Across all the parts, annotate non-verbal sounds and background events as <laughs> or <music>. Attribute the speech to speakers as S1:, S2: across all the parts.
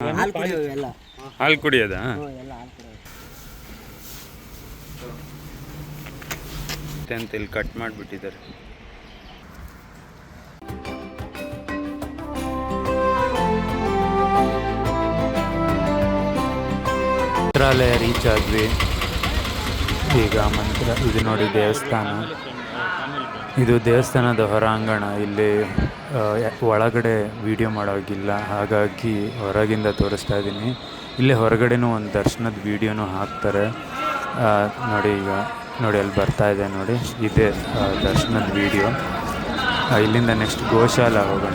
S1: ಹಾಲು ಕುಡಿಯೋದ ಎಲ್ಲ.
S2: ಹಾಲು ಕುಡಿಯೋದಾ?
S1: ಹ್ಞೂ ಎಲ್ಲ ಹಾಲು
S2: ಅಂತ ಇಲ್ಲಿ ಕಟ್ ಮಾಡಿಬಿಟ್ಟಿದ್ದಾರೆ. ಮಂತ್ರಾಲಯ ರೀಚ್ ಆದ್ವಿ. ಈಗ ಮಂತ್ರ ಇದು ನೋಡಿ ದೇವಸ್ಥಾನ. ಇದು ದೇವಸ್ಥಾನದ ಹೊರಾಂಗಣ. ಇಲ್ಲಿ ಒಳಗಡೆ ವಿಡಿಯೋ ಮಾಡೋಗಿಲ್ಲ ಹಾಗಾಗಿ ಹೊರಗಿಂದ ತೋರಿಸ್ತಾ ಇದ್ದೀನಿ. ಇಲ್ಲೇ ಹೊರಗಡೆನೂ ಒಂದು ದರ್ಶನದ ವೀಡಿಯೋನೂ ಹಾಕ್ತಾರೆ. ನೋಡಿ ಈಗ, ನೋಡಿ ಅಲ್ಲಿ ಬರ್ತಾ ಇದೆ ನೋಡಿ. ಇದೇ ದರ್ಶನದ ವೀಡಿಯೋ ಇಲ್ಲಿಂದ ನೆಕ್ಸ್ಟ್ ಗೋಶಾಲ ಹೋಗೋಣ.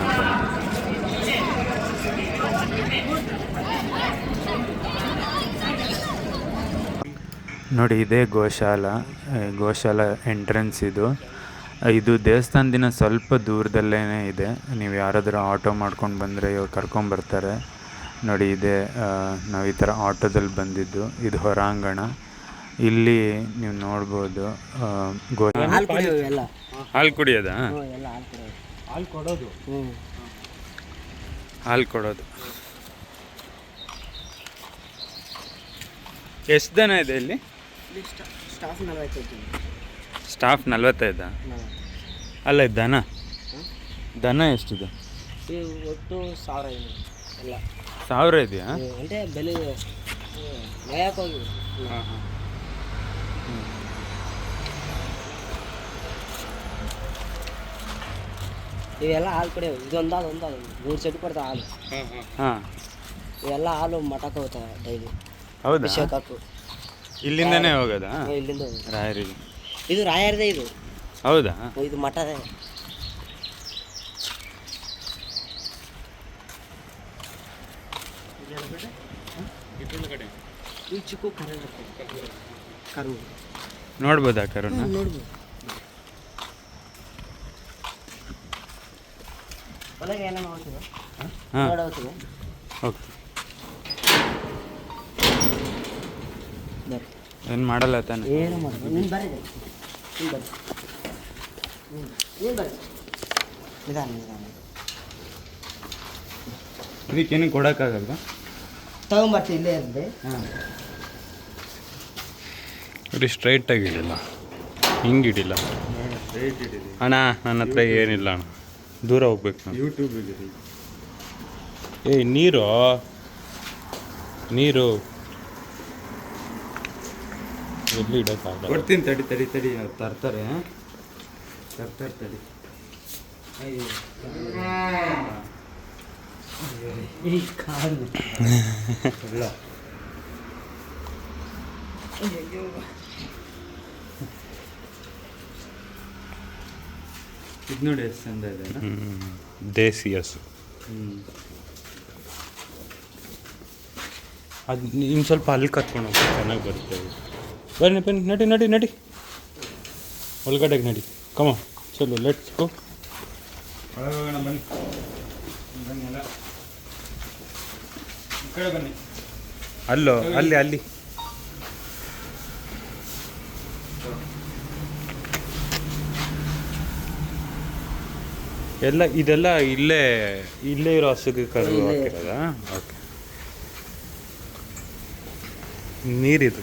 S2: ನೋಡಿ, ಇದೇ ಗೋಶಾಲ. ಗೋಶಾಲ ಎಂಟ್ರೆನ್ಸ್ ಇದು. ಇದು ದೇವಸ್ಥಾನದಿಂದ ಸ್ವಲ್ಪ ದೂರದಲ್ಲೇ ಇದೆ. ನೀವು ಯಾರಾದರೂ ಆಟೋ ಮಾಡ್ಕೊಂಡು ಬಂದರೆ ಇವ್ರು ಕರ್ಕೊಂಬರ್ತಾರೆ ನೋಡಿ ಇದೆ ನಾವು ಈ ಥರ ಆಟೋದಲ್ಲಿ ಬಂದಿದ್ದು. ಇದು ಹೊರಾಂಗಣ. ಇಲ್ಲಿ ನೀವು ನೋಡ್ಬೋದು
S1: ಹಾಲು ಕುಡಿಯೋದ ಎಲ್ಲ.
S2: ಹಾಲು ಕುಡಿಯೋದಾ?
S1: ಎಲ್ಲ ಹಾಲು ಕೊಡೋದು?
S2: ಹಾಲು ಕೊಡೋದು. ಎಷ್ಟು ದನ ಇದೆ ಇಲ್ಲಿ?
S1: ಇಲ್ಲಿ ಸ್ಟಾಫ್ ನಲವತ್ತೈದು
S2: ಸ್ಟಾಫ್ ನಲ್ವತ್ತೈದ. ಅಲ್ಲ ದನ? ದನ ಎಷ್ಟಿದೆ?
S1: ಒಟ್ಟು ಸಾವಿರ ಇದೆ ಎಲ್ಲ.
S2: ಸಾವಿರ ಇದೆಯಾ?
S1: ಅಂದರೆ ಬೆಲೆ ಮೇಯಕ್ಕೆ ಹೋಗಿ ಇವೆಲ್ಲ ಹಾಲು ಕುಡಿಯೋವು ಇದೊಂದು ಹಾಲು ಒಂದು ಅದು ಮೂರು ಸೆಟ್ ಕೊಡ್ತಾವೆ ಹಾಲು.
S2: ಹಾಂ.
S1: ಇವೆಲ್ಲ ಹಾಲು ಮಠಕ್ಕೆ ಹೋಗ್ತಾವೆ ಡೈಲಿ.
S2: ಹೌದು?
S1: ಅಭಿಷೇಕಕ್ಕೂ
S2: ಇಲ್ಲಿಂದನೇ ಹೋಗೋದಾ?
S1: ಇಲ್ಲಿಂದ.
S2: ರಾಯರಿಗೆ.
S1: ಇದು ರಾಯರದೇ ಇದು.
S2: ಹೌದಾ?
S1: ಇದು ಮಠದೇ. ಚಿಕ್ಕ ಕರು
S2: ನೋಡ್ಬೋದಾ
S1: ನೋಡ್ಬೋದು. ಒಳಗೆ ಏನೋ ನೋಡೋಗ್ತೀವಿ
S2: ಓಕೆ. ಮಾಡಲ್ಲ ತಾನೆ?
S1: ಏನು ಮಾಡಲ್ಲ. ನೀನು ಬರ್ರಿ ನೀನು ಬರ್ರಿ ನೀನು ಬರ್ರಿ ನಿಧಾನ. ನಿಧಾನ
S2: ಇದಕ್ಕೇನು ಕೊಡೋಕ್ಕಾಗಲ್ವಾ?
S1: ತಗೊಂಬರ್ತೀವಿ ಇಲ್ಲೇ ಇರಲಿ.
S2: ಹಾಂ. ಇದು ಸ್ಟ್ರೈಟಾಗಿ ಇಡಿಲ್ಲ. ಹಿಂಗೆ ಇಡಿಲ್ಲ. ಅಣ್ಣ ನನ್ನ ಹತ್ರ ಏನಿಲ್ಲ ಅಣ್ಣ. ದೂರ ಹೋಗ್ಬೇಕು ನಾನು.
S3: ಯೂಟ್ಯೂಬ್
S2: ಏಯ್ ನೀರು. ನೀರು. ಎಲ್ಲಿ ಇಡೋಕ್ಕಾಗಲ್ಲ
S3: ಕೊಡ್ತೀನಿ ತಡಿ ತಡಿ ತಡಿ ತರ್ತಾರೆ? ತರ್ತಾರೆ ತಡಿ. ಇಲ್ಲ ಇದು ನೋಡಿ ಎಷ್ಟು ಚಂದ ಇದೆ.
S2: ದೇಸಿ ಹಸು. ಅದು ಇನ್ನು ಸ್ವಲ್ಪ ಅಲ್ಲಿ ಕತ್ಕೊಂಡು ಹೋಗಿ ಚೆನ್ನಾಗಿ ಬರುತ್ತೆ. ಬನ್ನಿ ಬನ್ನಿ ನಡಿ ನಡಿ ನಡಿ. ಒಳಗಡೆಗೆ ನಡಿ. ಕಮ ಚಲೋ ಲೆಟ್ಸ್ ಗೋ
S3: ಬನ್ನಿ.
S2: ಅಲ್ಲೋ ಅಲ್ಲಿ ಅಲ್ಲಿ. ಎಲ್ಲ ಇದೆಲ್ಲ ಇಲ್ಲೇ ಇಲ್ಲೇ ಇರೋ ಹಸುಗೆ
S1: ಕರೆದು.
S2: ಹಾಕಿರೋದಾ? ಓಕೆ ನೀರಿದು.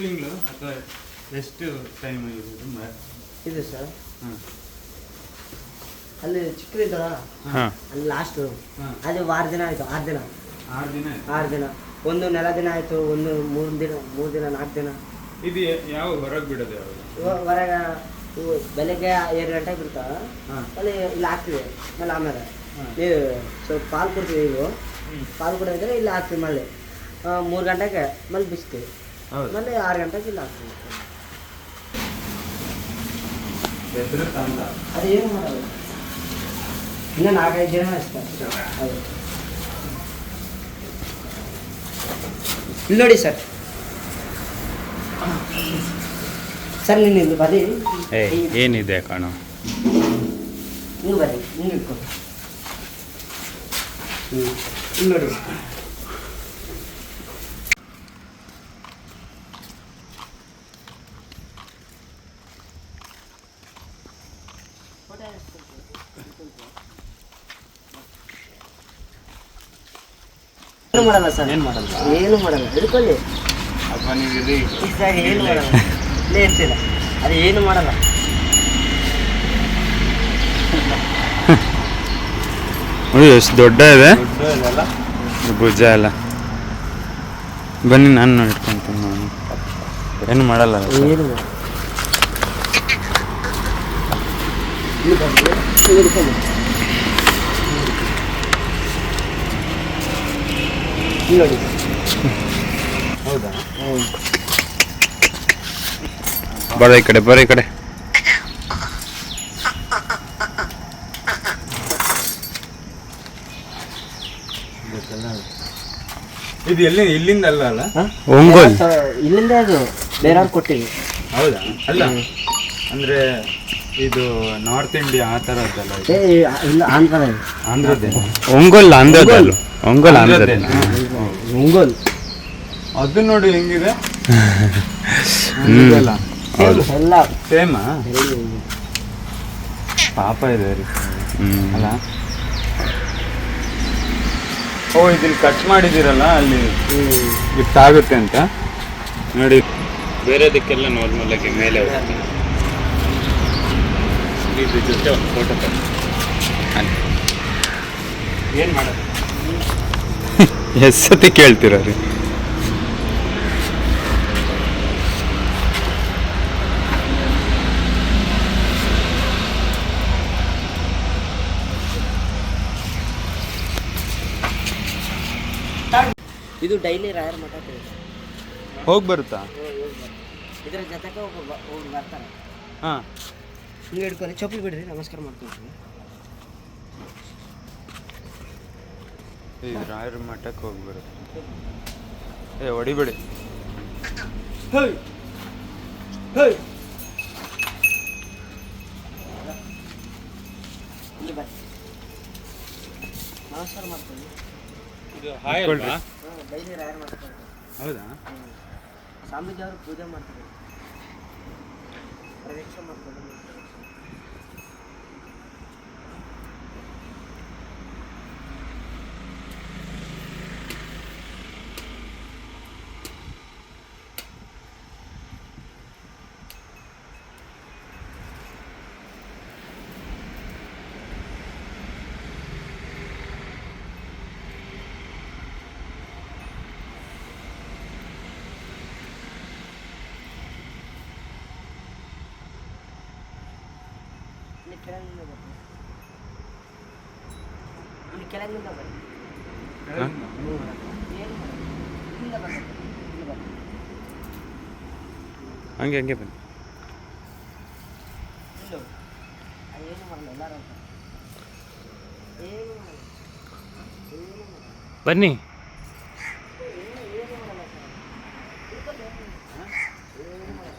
S3: ತಿಂಗಳು ಅಥವಾ ಎಷ್ಟು ಟೈಮ್ ಇದು
S1: ಇದೆ ಸರ್. ಅಲ್ಲಿ ಚಿಕ್ಕದಿದ್ದಲ್ಲ ಅಲ್ಲಿ ಲಾಸ್ಟು ಅಲ್ಲಿ ವಾರ ದಿನ ಆಯ್ತು ಆರು ದಿನ.
S3: ಆರು ದಿನ
S1: ಆರು ದಿನ. ಒಂದು ನೆಲ ದಿನ ಆಯ್ತು ಒಂದು ಮೂರು ದಿನ ಮೂರು ದಿನ ನಾಲ್ಕು ದಿನ.
S3: ಇದು ಯಾವ ಹೊರಗೆ ಬಿಡೋದು
S1: ಯಾವ ಹೊರಗೆ ಬೆಳಗ್ಗೆ ಎರಡು ಗಂಟೆಗೆ ಬಿಡ್ತಾವ ಅಲ್ಲಿ ಇಲ್ಲಿ ಹಾಕ್ತೀವಿ ಮೇಲೆ ಆಮೇಲೆ. ನೀವು ಸ್ವಲ್ಪ ಪಾಲು ಕೊಡ್ತೀವಿ ನೀವು ಪಾಲು ಕೊಡೋದ್ರೆ ಇಲ್ಲಿ ಹಾಕ್ತೀವಿ ಮಳೆ ಮೂರು ಗಂಟೆಗೆ ಮೇಲೆ ಬಿಸ್ತೀವಿ.
S3: ಹೌದು.
S1: ಆರು ಗಂಟೆಗೆ ಇಲ್ಲ ಆಗ್ತದೆ
S3: ಹೆಸರು ತಂದ.
S1: ಅದು ಏನು ಮಾಡೋದು? ಇನ್ನೂ ನಾಲ್ಕೈದು ಜನ ಅಷ್ಟೇ. ಹೌದು. ಇಲ್ಲಿ ನೋಡಿ ಸರ್. ಸರ್ ನೀನು ಇಲ್ಲಿ ಬರ್ರಿ
S2: ಏ ಏನಿದೆ ಕಣೋ?
S1: ನೀವು ಬರ್ರಿ ನೀವು ಇಟ್ಕೊಂಡು ಹ್ಞೂ ಇಲ್ಲ ನೋಡಿ. ಏನು ಮಾಡಲ್ಲ ಸರ್?
S3: ಏನು ಮಾಡಲ್ಲ?
S1: ಏನು ಮಾಡಲ್ಲ? ಹಿಡ್ಕೊಳ್ಳಿ
S3: ಅಪ್ಪ ನೀವು ಇರಿ.
S1: ಸರ್ ಏನು ಮಾಡಲ್ಲ? ಇಲ್ಲೇ ಇರ್ತೀರ? ಅದು ಏನು ಮಾಡಲ್ಲ?
S2: ಎಷ್ಟು ದೊಡ್ಡ ಇದೆ. ಭುಜ ಎಲ್ಲ. ಬನ್ನಿ ನಾನು ಇಟ್ಕೊಂತೀನಿ ನಾನು. ಏನು ಮಾಡಲ್ಲ?
S1: ಏನು ಮಾಡಲ್ಲ ಇಲ್ಲಿ ಬರ್ರಿ, ಇಲ್ಲಿ ಹಿಡ್ಕೊಳ್ಳಿ. ಇಲ್ಲಿ ನೋಡಿ
S3: ಹೌದಾ
S1: ಹ್ಞೂ
S2: ಬರ ಈ ಕಡೆ ಬರ ಈ ಕಡೆ.
S3: ಇದು ಎಲ್ಲಿ ಇಲ್ಲಿಂದ ಅಲ್ಲ ಅಲ್ಲ?
S2: ಒಂಗೋಲ್
S1: ಇಲ್ಲಿಂದ ಅದು ಬೇರೆ ಕೊಟ್ಟಿವಿ
S3: ಹೌದಾ? ಅಲ್ಲ ಅಂದ್ರೆ ಇದು ನಾರ್ತ್ ಇಂಡಿಯಾ ಆ ಥರದ್ದಲ್ಲ ಇದು?
S1: ಏ ಇಲ್ಲ ಆಂಧ್ರದ. ಇದು.
S2: ಒಂಗೋಲ್ ಅಂದದಲ್ಲ ಒಂಗೋಲ್. ಅಂದದ
S1: ಮುಂಗೋಲ್
S3: ಅದು ನೋಡಿ ಹೆಂಗಿದೆ. <laughs> ಇದೆಲ್ಲ
S1: ಎಲ್ಲ.
S3: ಸೇಮಾ? ಪಾಪ ಇದೆ ರೀ.
S2: ಹ್ಮ್.
S3: ಅಲ್ಲ? ಓ ಇದನ್ನ ಕಟ್ ಮಾಡಿದಿರಲ್ಲ ಅಲ್ಲಿ. ಗಿಫ್ಟ್ ಆಗುತ್ತೆ ಅಂತ? ನೋಡಿ.
S2: ಬೇರೆದಕ್ಕೆಲ್ಲ ನಾರ್ಮಲ್ ಆಗಿ ಮೇಲೆ ಹೋಗ್ತೀನಿ ಇದ್ರ ಜೊತೆ ಒಂದು ಫೋಟೋ
S3: ಏನು ಮಾಡೋದು? <laughs>
S2: ಎಷ್ಟು ಸತಿ ಕೇಳ್ತೀರ ರೀ?
S1: ಇದು ಡೈಲಿ ರಾಯರ್ ಮಠ
S3: ಹೋಗಿ ಬರುತ್ತಾ?
S1: ಇದ್ರ ಜೊತೆಗೆ ಒಬ್ಬ ಬ- ಬರ್ತಾರೆ.
S3: ಹಾಂ.
S1: ಹಿಂಗೆ ಹಿಡ್ಕೊಳ್ಳಿ ಚಪ್ಪಲಿ ಬಿಡ್ರಿ ನಮಸ್ಕಾರ ಮಾಡ್ತೀನಿ
S2: ಈ ರಾಯರ ಮಠಕ್ಕೆ ಹೋಗ್ಬಿಡುತ್ತೆ. ಏ ಹೊಡಿಬೇಡಿ.
S1: ಹೇಯ್ ಹೇಯ್ ಇಲ್ಲಿ ನಮಸ್ಕಾರ ಮಾಡ್ತೀನಿ.
S3: ಇದು
S2: ಅಲ್ವಾ?
S1: ಡೈಲಿ ರಾಯರ್ ಮಾಡ್ತಾರೆ
S3: ಹೌದಾ?
S1: ಸ್ವಾಮೀಜಿ ಅವರು ಪೂಜೆ ಮಾಡ್ತಾರೆ ಪ್ರದಕ್ಷಿಣೆ ಮಾಡ್ತಾರೆ ಇಲ್ಲಿ ಕೆಳಗಿಂದ ಬರ್ರಿ ಇಲ್ಲಿ ಕೆಳಗಿಂದ ಬರ್ರಿ ಏನು ಮಾಡಲ್ಲ. ಇಲ್ಲಿಂದ ಬರ್ರಿ ಇಲ್ಲಿ ಬರ್ರಿ
S2: ಹಂಗೆ ಹಂಗೆ ಬನ್ನಿ
S1: ಇಲ್ಲ ಅದು ಏನು ಮಾಡಲ್ಲ ಎಲ್ಲರೂ ಅಂತಾರೆ. ಏನು ಮಾಡಲ್ಲ ಏನು ಮಾಡಲ್ಲ
S2: ಬನ್ನಿ ಬನ್ರಿ
S3: ಮತ್ತೆ ಆ ಕಡೆಯಿಂದ
S1: ಹಾ, ಅಲ್ಲಿ ಇಲ್ಲಿಂದ ಹೋಗ್ಬೇಕಷ್ಟೇ ಹಾ, ಏನು ಮಾಡಲ್ಲ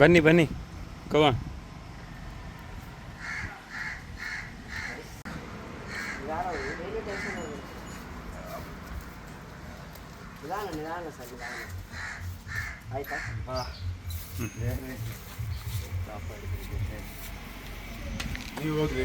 S2: ಬನ್ನಿ ಬನ್ನಿ. ಕವ
S1: ನಿಧಾನ ನಿಧಾನ ಸರ್ ಆಯ್ತಾ
S3: ನೀವು ಹೋಗ್ರಿ.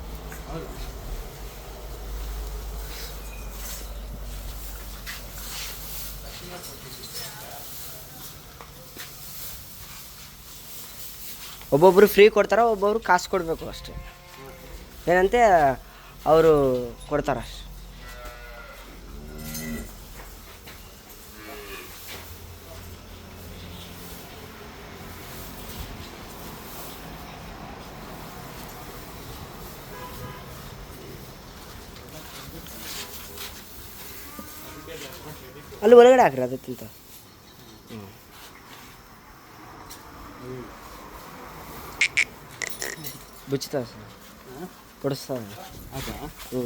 S1: ಒಬ್ಬೊಬ್ರು ಫ್ರೀ ಕೊಡ್ತಾರೆ ಒಬ್ಬೊಬ್ರು ಕಾಸು ಕೊಡಬೇಕು ಅಷ್ಟೇ ಏನಂತೆ ಅವರು ಕೊಡ್ತಾರೆ ಅಲ್ಲಿ ಒಳಗಡೆ ಹಾಕ್ರಿ ಅದಕ್ಕಿಂತ ಬುಚ್ತಾವ ಸರ್ ಬಡಿಸ್ತಾವ
S3: ಅದಾ
S1: ಹ್ಞೂ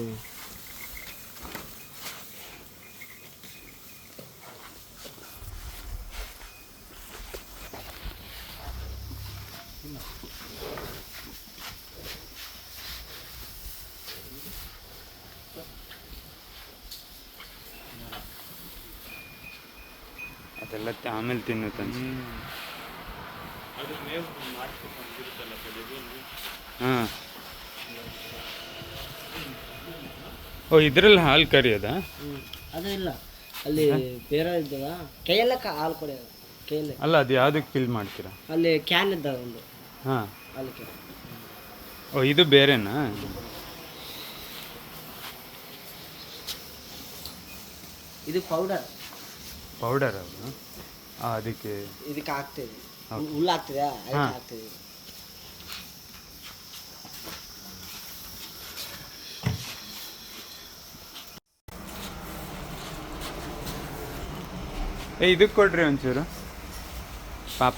S2: ತ- ಆಮೇಲೆ ತಿನ್ನುತ್ತಂತ ಹಾಂ. ಓ ಇದ್ರಲ್ಲಿ ಹಾಲು ಕರಿಯೋದಾ
S1: ಅದು? ಇಲ್ಲ. ಅಲ್ಲಿ ಬೇರೆ ಇದ್ದಲ್ಲ ಕೈಯಲ್ಲೇ ಹಾಲು ಕೊಡೋದು ಕೈಯಲ್ಲಿ.
S2: ಅಲ್ಲ ಅದು ಯಾವುದಕ್ಕೆ ಫಿಲ್ ಮಾಡ್ತೀರಾ?
S1: ಅಲ್ಲಿ ಕ್ಯಾನ್ ಇದ್ದ ಒಂದು.
S2: ಹಾಂ.
S1: ಅಲ್ಲಿ
S2: ಓ ಇದು ಬೇರೆನಾ?
S1: ಇದು ಪೌಡರ್
S2: ಪೌಡರ್ ಆ, ಅದಕ್ಕೆ
S1: ಇದಕ್ಕೆ
S2: ಹಾಕ್ತೇವೆ.
S1: ಹುಲ್ಲು ಹಾಕ್ತಿದೆ ಅದಕ್ಕೆ
S2: ಹಾ.
S1: ಹಾಕ್ತಿದ್ವಿ
S2: ಏ ಇದಕ್ಕೆ ಕೊಡ್ರಿ ಒಂಚೂರು ಪಾಪ.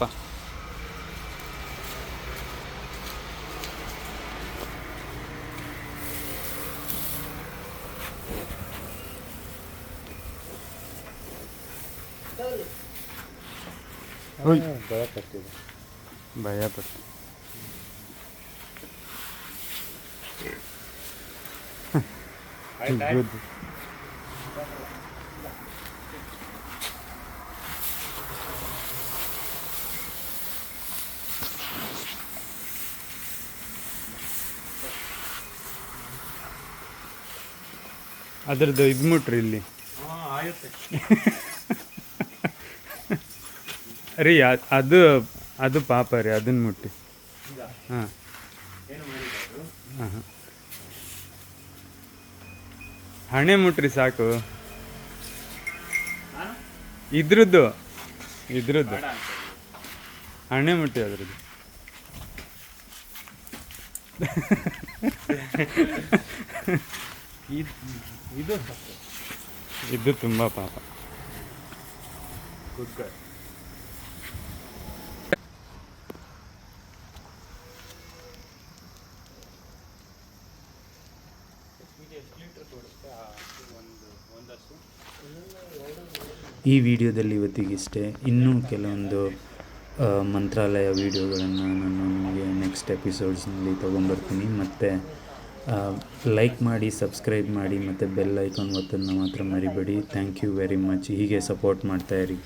S3: ಭಯ
S2: ಪಡ್ತೀವಿ. ಅದ್ರದ್ದು ಇದು ಮುಟ್ರಿ ಇಲ್ಲಿ <laughs> ರೀ ಅದು ಅದು ಪಾಪ ರೀ ಅದನ್ನ ಮುಟ್ಟಿ. ಹಾಂ. ಹಾಂ ಹಾಂ. ಹಣೆ ಮುಟ್ರಿ ಸಾಕು. ಇದ್ರದ್ದು ಇದ್ರದ್ದು. ಹಣೆ ಮುಟ್ಟಿ ಅದ್ರದ್ದು.
S3: ಇದು
S2: ಇದು ತುಂಬ ಪಾಪ
S3: ಗುಡ್ ಗೈ
S2: ಈ ವಿಡಿಯೋದಲ್ಲಿ ಇವತ್ತಿಗಿಷ್ಟೇ ಇನ್ನೂ ಕೆಲವೊಂದು ಮಂತ್ರಾಲಯ ವಿಡಿಯೋಗಳನ್ನು ನಾನು ನಿಮಗೆ ನೆಕ್ಸ್ಟ್ ಎಪಿಸೋಡ್ಸ್ನಲ್ಲಿ ತೊಗೊಂಬರ್ತೀನಿ ಮತ್ತು ಲೈಕ್ ಮಾಡಿ ಸಬ್ಸ್ಕ್ರೈಬ್ ಮಾಡಿ, ಮತ್ತು ಬೆಲ್ ಐಕಾನ್ ಒತ್ತನ್ನು ಮಾತ್ರ ಮರಿಬೇಡಿ. ಥ್ಯಾಂಕ್ ಯು ವೆರಿ ಮಚ್ ಹೀಗೆ ಸಪೋರ್ಟ್ ಮಾಡ್ತಾಯಿರಿ